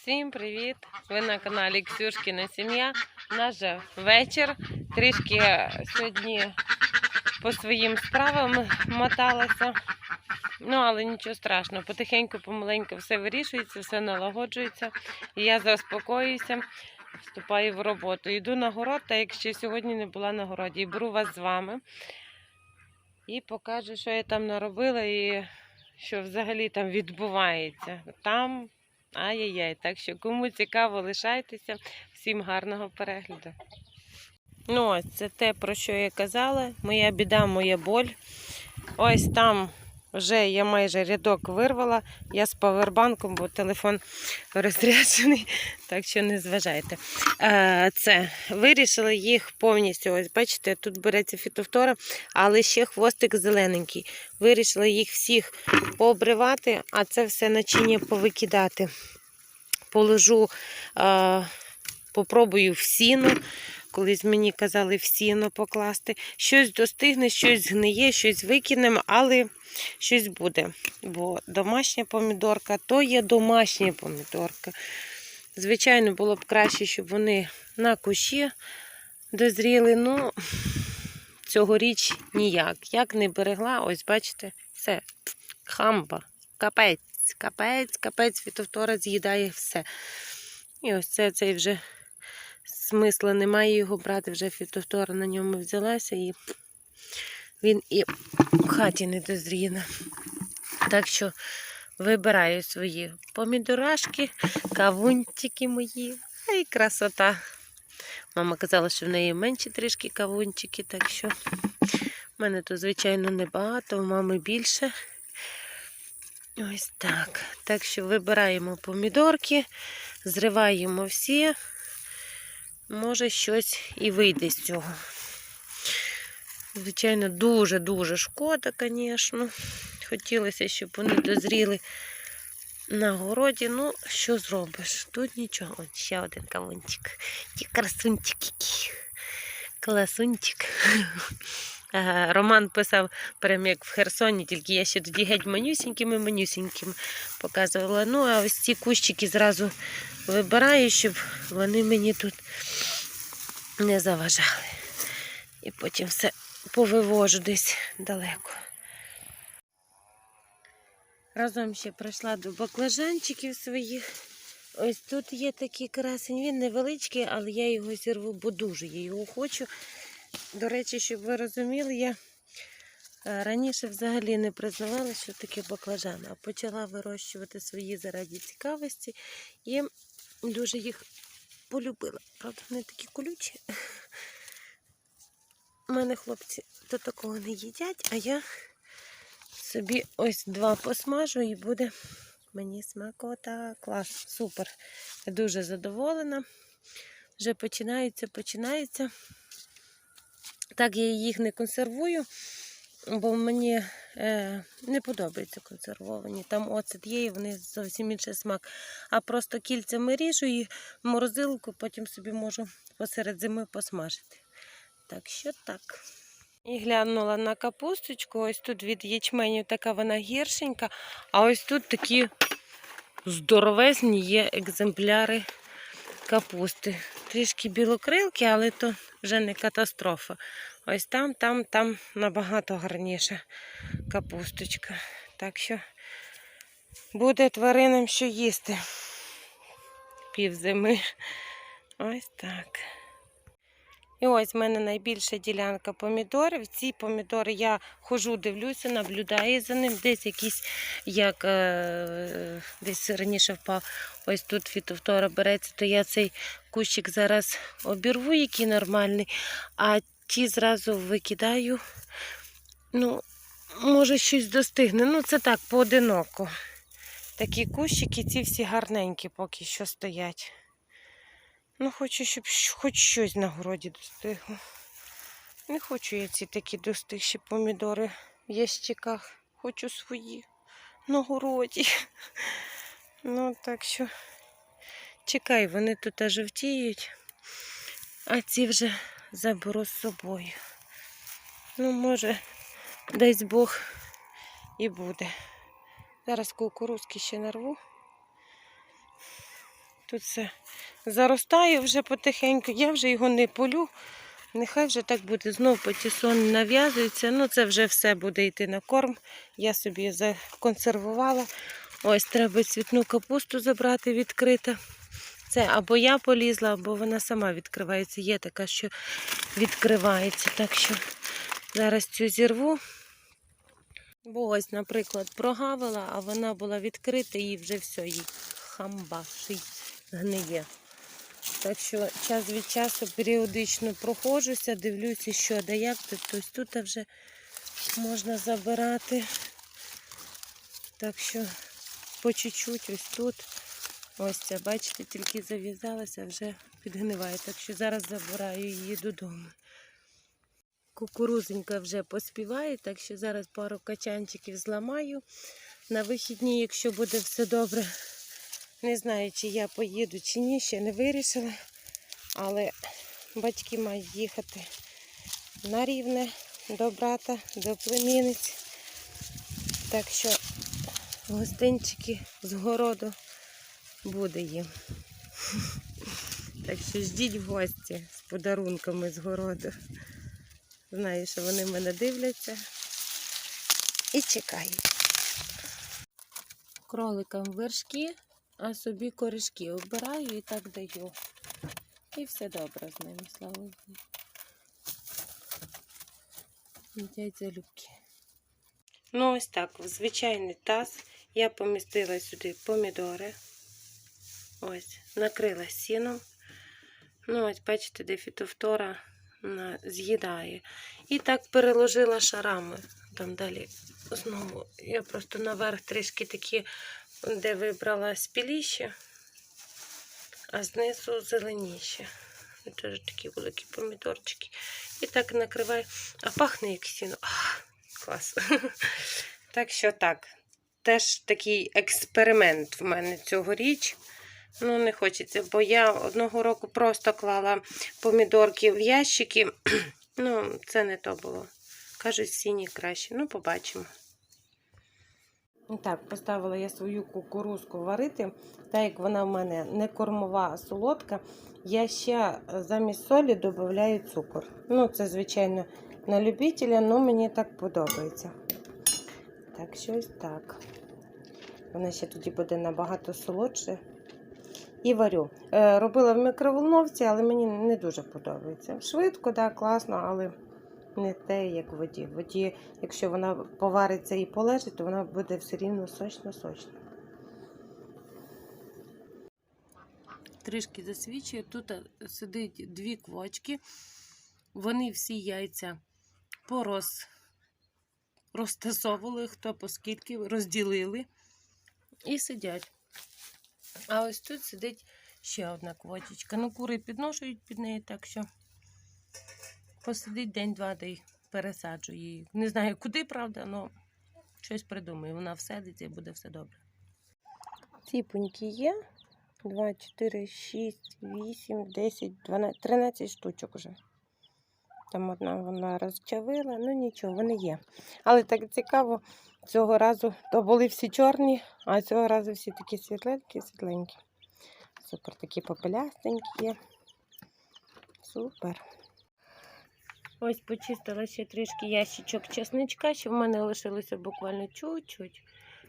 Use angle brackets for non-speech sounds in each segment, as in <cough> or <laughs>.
Всім привіт! Ви на каналі Ксюшкіна сім'я. У нас же вечір. Трішки е, сьогодні по своїм справам моталася. Ну, але нічого страшного. Потихеньку, помаленьку все вирішується, все налагоджується. І я заспокоююся, вступаю в роботу. Йду на город, та якщо сьогодні не була на городі, і беру вас з вами. І покажу, що я там наробила і що взагалі там відбувається. Там Ай-яй-яй, так що кому цікаво, лишайтеся. Всім гарного перегляду. Ну, ось це те, про що я казала. Моя біда, моя боль. Ось там вже я майже рядок вирвала. Я з павербанком, бо телефон розряджений, <laughs> так що не зважайте. Е, Це вирішила їх повністю. Ось бачите, тут береться фітофтора, але ще хвостик зелененький. Вирішила їх всіх пообривати, а це все начиння повикидати. Положу, е, попробую в сіно. Колись мені казали в сіно покласти. Щось достигне, щось згниє, щось викинемо, але щось буде. Бо домашня помідорка то є домашня помідорка. Звичайно, було б краще, щоб вони на кущі дозріли. Ну, цьогоріч ніяк. Як не берегла, ось бачите, все, хамба, капець, капець, капець, фітовтора з'їдає все. І ось це цей вже смисла немає його брати, вже фітовтора на ньому взялася і він і в хаті не дозріє. Так що вибираю свої помідорашки, кавунчики мої. Ай, красота. Мама казала, що в неї менші трішки кавунчики, так що в мене тут, звичайно, небагато, у мами більше. Ось так. Так що вибираємо помідорки, зриваємо всі. Може, щось і вийде з цього. Звичайно, дуже-дуже шкода, звісно. Хотілося, щоб вони дозріли на городі. Ну, що зробиш? Тут нічого. Ось ще один кавунчик. Ті красунчик який. Класунчик. Роман писав прям як в Херсоні, тільки я ще тоді геть манюсінькими, манюсінькими показувала. Ну, а ось ці кущики зразу вибираю, щоб вони мені тут не заважали. І потім все повивожу десь далеко. Разом ще прийшла до баклажанчиків своїх. Ось тут є такий красень. Він невеличкий, але я його зірву, бо дуже я його хочу. До речі, щоб ви розуміли, я е, раніше взагалі не признавала, що таке баклажани, а почала вирощувати свої заради цікавості і дуже їх полюбила. Правда, вони такі колючі. У мене хлопці до такого не їдять, а я собі ось два посмажу і буде мені смакота. Клас, супер. Дуже задоволена. Вже починається, починається. Так, я їх не консервую, бо мені е, не подобаються консервовані. Там оцет є, і вони зовсім інший смак. А просто кільцями ріжу і морозилку, потім собі можу посеред зими посмажити. Так що так. І глянула на капусточку. Ось тут від ячменю така вона гіршенька, а ось тут такі здоровезні є екземпляри капусти. Трішки білокрилки, але то вже не катастрофа. Ось там, там, там набагато гарніша капусточка. Так що буде тваринам що їсти півзими. Ось так. І ось в мене найбільша ділянка помідорів. Ці помідори я хожу, дивлюся, наблюдаю за ним. Десь якийсь, як е, десь раніше впав, ось тут фітофтора береться, то я цей кущик зараз обірву, який нормальний, а ті зразу викидаю. Ну, може, щось достигне. Ну, це так, поодиноко. Такі кущики, ці всі гарненькі поки що стоять. Ну, хочу, щоб хоч щось на городі достигло. Не хочу я ці такі достигші помідори в ящиках. Хочу свої на городі. <laughs> Ну, так що чекай, вони тут аж жовтіють, а ці вже заберу з собою. Ну, може, дасть Бог і буде. Зараз кукурузки ще нарву. Тут все заростає вже потихеньку. Я вже його не полю. Нехай вже так буде. Знов патісон нав'язується. Ну, це вже все буде йти на корм. Я собі законсервувала. Ось треба цвітну капусту забрати відкрита. Це або я полізла, або вона сама відкривається. Є така, що відкривається. Так що зараз цю зірву. Бо ось, наприклад, прогавила, а вона була відкрита і вже все, їй хамба, гниє. Так що час від часу періодично проходжуся, дивлюся, що да як тут. Тобто тут вже можна забирати. Так що по чуть-чуть ось тут. Ось це, бачите, тільки зав'язалася, вже підгниває. Так що зараз забираю її додому. Кукурузенька вже поспіває, так що зараз пару качанчиків зламаю. На вихідні, якщо буде все добре, не знаю, чи я поїду, чи ні, ще не вирішила. Але батьки мають їхати на рівне до брата, до племінниць. Так що гостинчики з городу буде їм. Так що ждіть в гості з подарунками з городу. Знаю, що вони мене дивляться і чекають. Кроликам вершки, а собі корішки обираю і так даю. І все добре з ними, слава Богу. Їдять залюбки. Ну, ось так, в звичайний таз я помістила сюди помідори. Ось, накрила сіном. Ну, ось, бачите, де фітофтора з'їдає. І так переложила шарами. Там далі знову я просто наверх трішки такі, де вибрала спіліші, а знизу зеленіші. Теж такі великі помідорчики. І так накриваю. А пахне як сіно. Ах, клас. <laughs> Так що так. Теж такий експеримент в мене цьогоріч. Ну, не хочеться, бо я одного року просто клала помідорки в ящики. <clears throat> Ну, це не то було. Кажуть, сіні краще. Ну, побачимо. І так, поставила я свою кукурузку варити. Так як вона в мене не кормова, а солодка, я ще замість солі додаю цукор. Ну, це, звичайно, на любителя, але мені так подобається. Так, щось так. Вона ще тоді буде набагато солодше. І варю. Е, робила в мікроволновці, але мені не дуже подобається. Швидко, да, класно, але не те, як в воді. В воді, якщо вона повариться і полежить, то вона буде все рівно сочно-сочно. Трішки засвічує. Тут е, сидить дві квочки. Вони всі яйця порос розтасовували, хто по скільки, розділили і сидять. А ось тут сидить ще одна квочечка. Ну, кури підношують під неї, так що посидить день-два, де й пересаджу її. Не знаю куди, правда, але щось придумаю. Вона всадиться і буде все добре. Ціпоньки є. 2, 4, 6, 8, 10, 12, 13 штучок вже. Там одна вона розчавила, ну нічого, вони є. Але так цікаво, цього разу то були всі чорні, а цього разу всі такі світленькі, світленькі. Супер, такі попелястенькі є. Супер. Ось почистила ще трішки ящичок чесничка, що в мене лишилося буквально чуть-чуть.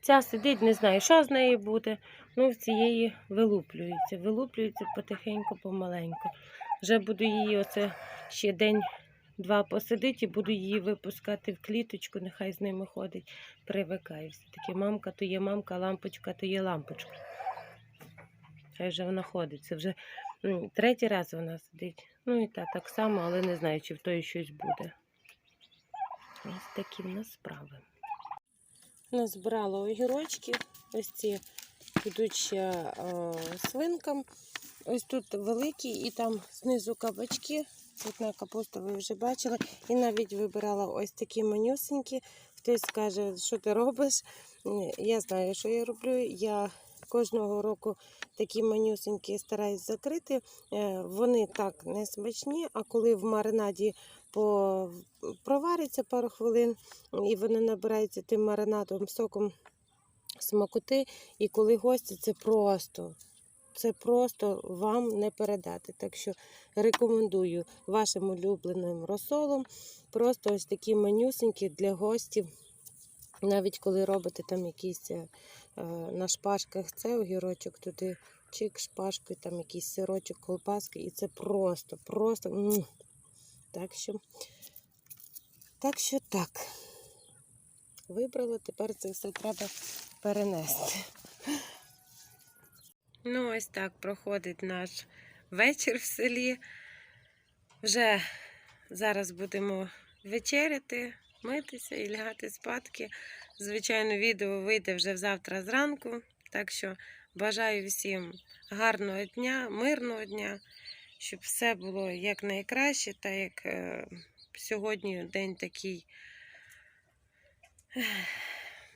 Ця сидить, не знаю, що з нею буде. Ну, в цієї вилуплюється. Вилуплюється потихеньку, помаленьку. Вже буду її оце ще день-два посидить і буду її випускати в кліточку, нехай з ними ходить, привикає. Все-таки мамка то є мамка, лампочка то є лампочка. Хай вже вона ходить. Це вже третій раз вона сидить. Ну і та так само, але не знаю, чи в тої щось буде. Ось такі в нас справи. Назбирала огірочків. Ось ці підуть ще е, свинкам. Ось тут великі, і там знизу кабачки. Цвітна капуста ви вже бачили. І навіть вибирала ось такі манюсенькі. Хтось скаже, що ти робиш. Я знаю, що я роблю. Я кожного року такі манюсенькі стараюсь закрити. Е, Вони так не смачні, а коли в маринаді провариться пару хвилин, і вони набираються тим маринадом, соком смакоти. І коли гості, це просто це просто вам не передати. Так що рекомендую вашим улюбленим розсолом. Просто ось такі манюсенькі для гостів. Навіть коли робите там якісь е, на шпажках це огірочок, туди чик шпажкою, там якийсь сирочок, колбаски, і це просто, просто. Так що, так що так. Вибрала, тепер це все треба перенести. Ну, ось так проходить наш вечір в селі. Вже зараз будемо вечеряти, митися і лягати спадки. Звичайно, відео вийде вже завтра зранку. Так що бажаю всім гарного дня, мирного дня, щоб все було якнайкраще, та як е, сьогодні день такий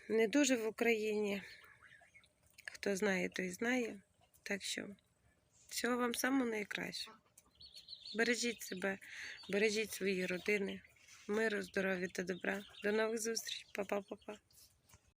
не дуже в Україні. Хто знає, той знає. Так що всього вам самого найкращого. Бережіть себе, бережіть свої родини, миру, здоров'я та добра. До нових зустрічей. Па-па-па-па.